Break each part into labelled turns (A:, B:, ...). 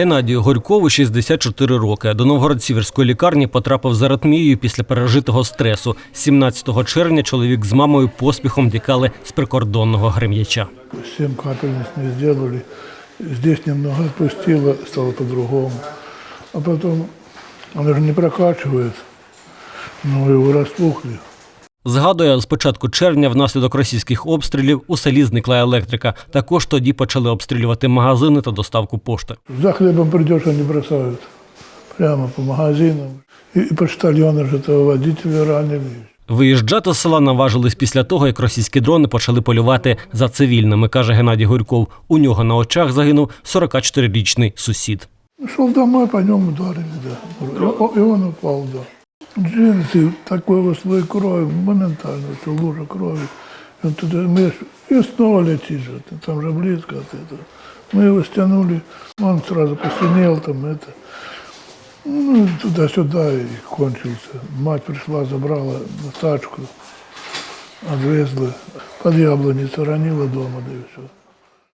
A: Геннадію Горькову 64 роки. До Новгород-Сіверської лікарні потрапив з аритмією після пережитого стресу. 17 червня чоловік з мамою поспіхом тікали з прикордонного грем'яча.
B: Семь капельниц не сделали. Здесь немного отпустило, стало по-другому. А потом, оно же не прокачивает, но его распухли.
A: Згадує, з початку червня внаслідок російських обстрілів у селі зникла електрика. Також тоді почали обстрілювати магазини та доставку пошти.
B: За хлебом придешь, они бросают. Прямо по магазинам. И, и почтальона же этого водителя ранили.
A: Виїжджати з села наважились після того, як російські дрони почали полювати за цивільними, каже Геннадій Горьков. У нього на очах загинув 44-річний сусід.
B: Шел домой, по нему ударили, да. Он- И он да Джинсы, такой вот слой крови, моментально, что лужа крови. И он туда, мы ж- и снова летит же, ты там же близко от этого. Мы его стянули, он сразу посинел там это. Ну, туда-сюда и кончился. Мать пришла, забрала на тачку, отвезла. Под яблоницу ранила дома, да и все.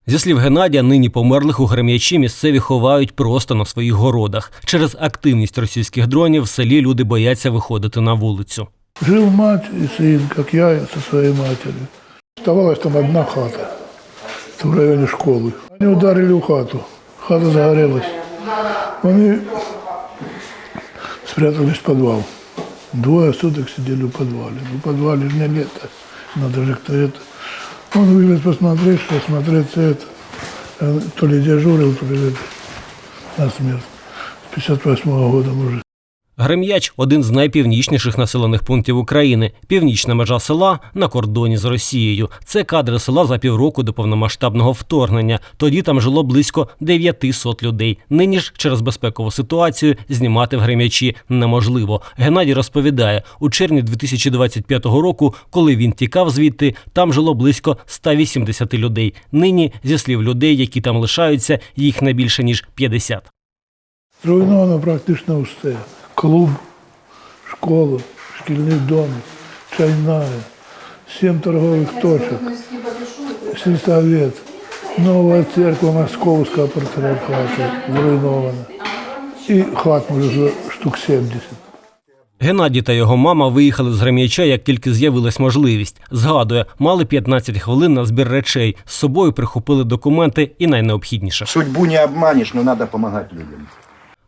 A: Зі слів Геннадія, нині померлих у Грем'ячі місцеві ховають просто на своїх городах. Через активність російських дронів в селі люди бояться виходити на вулицю.
B: Жил мать и сын, как я со своей матерью. Оставалась там одна хата в районе школы. Они ударили в хату. Хата загорелась. Они спрятались в подвал. Двое суток сидели в подвале. Ну, В подвале же не лето. Надо же кто это. Он вылез посмотреть, что смотреться это. Э, То ли дежурил, то ли это. На смерть. С 58 года мужик.
A: Грем'яч один з найпівнічніших населених пунктів України. Північна межа села на кордоні з Росією. Це кадри села за півроку до повномасштабного вторгнення. Тоді там жило близько 900 людей. Нині ж через безпекову ситуацію знімати в Грем'ячі неможливо. Геннадій розповідає, у червні 2025 року, коли він тікав звідти, там жило близько 180 людей. Нині, зі слів людей, які там лишаються, їх не більше ніж 50.
B: Зруйновано практично все. Клуб, школа, шкільний домик, чайная, сім торгових точок, сельсовет, нова церква Московська патриархата зруйнована. І хат, може, вже штук 70.
A: Геннадій та його мама виїхали з Грем'яча, як тільки з'явилась можливість. Згадує, мали 15 хвилин на збір речей. З собою прихопили документи і найнеобхідніше.
C: Судьбу не обманешь, но надо помогать людям.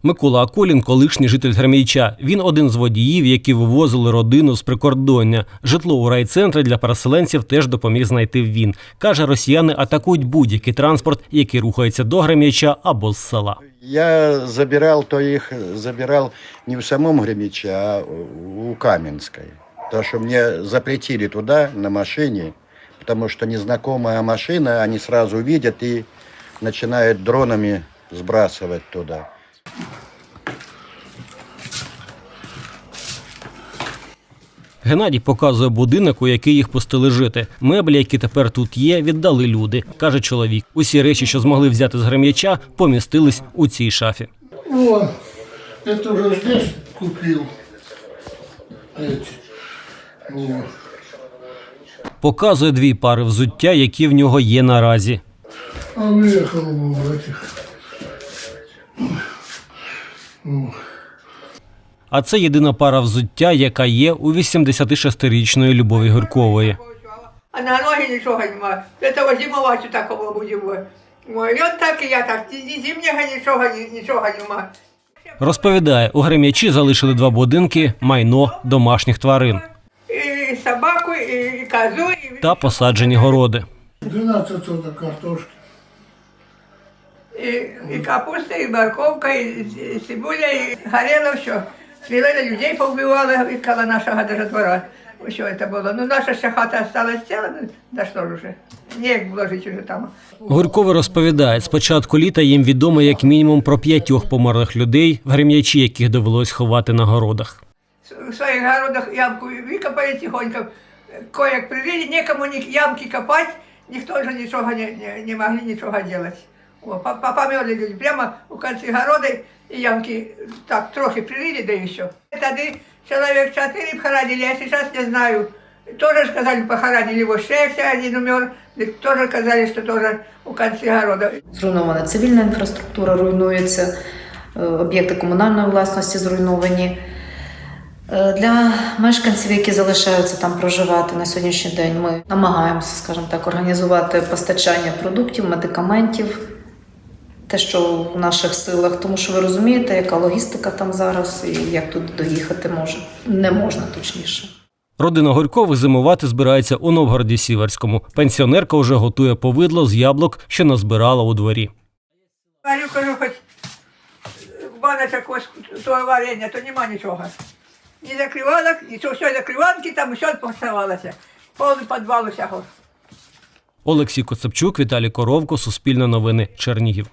A: Микола Акулін, колишній житель Грем'яча. Він один з водіїв, які вивозили родину з прикордоння. Житло у райцентрі для переселенців теж допоміг знайти він. Каже, росіяни атакують будь-який транспорт, який рухається до Грем'яча або з села.
C: Я забирал, то их забирал не в самом Гремяче, а у Каменской. Потому что мне запретили туда на машине, потому что незнакомая машина, они сразу видят и начинают дронами сбрасывать туда.
A: Геннадій показує будинок, у який їх пустили жити. Меблі, які тепер тут є, віддали люди, каже чоловік. Усі речі, що змогли взяти з грем'яча, помістились у цій шафі.
B: О, это уже здесь купил. Эти. О.
A: Показує дві пари взуття, які в нього є наразі.
B: А выехал в этих.
A: А це єдина пара взуття, яка є у 86-річної Любові Гуркової.
D: А на ноги нічого нема. Для того зимувати такого будемо. І от так і я так. Ні зимнього нічого, нічого нема.
A: Розповідає, у Грем'ячі залишили два будинки, майно домашніх тварин
D: І собаку, і, і козу, і,
A: та посаджені городи.
B: 12 соток картошки.
D: і, і капуста, і морковка, і, і цибуля, і горіло все. Свілили людей повбивали від коло нашого даже двора. Що це було? Ну, наша ще хата осталась ціла, ну, да що ж уже. Ніяк було жити вже там.
A: Гуркови розповідає, з початку літа їм відомо як мінімум про п'ятьох померлих людей, в Грем'ячі, яких довелось ховати на городах.
D: в своих городах ямку викопали тихонько. Кояк привели, некому ни ямки копать, никто же ничего не, не, не могли ничего делать. О, по- по- померли люди. Прямо у конце города и ямки так трохи прилили, да еще. Тогда человек четыре хоронили, я сейчас не знаю. Тоже сказали, похоронили его шесть, один умер. И Тоже сказали, что тоже у конце города.
E: Зруйнована цивільна інфраструктура, руйнується, е, об'єкти комунальної власності зруйновані. Е, Для мешканців, які залишаються там проживати на сьогоднішній день, ми намагаємося, скажімо так, організувати постачання продуктів, медикаментів, те, що в наших силах, тому що ви розумієте, яка логістика там зараз і як тут доїхати може. Не можна точніше.
A: Родина Горькових зимувати збирається у Новгороді Сіверському. Пенсіонерка вже готує повидло з яблук, що назбирала у дворі.
D: Говорю, кажу, хоч баночок ось того варення, то нема нічого. Ні закриванок, нічого, все закриванки, там все поставалося. Повний підвал усього.
A: Олексій Коцепчук, Віталій Коровко, Суспільне новини, Чернігів.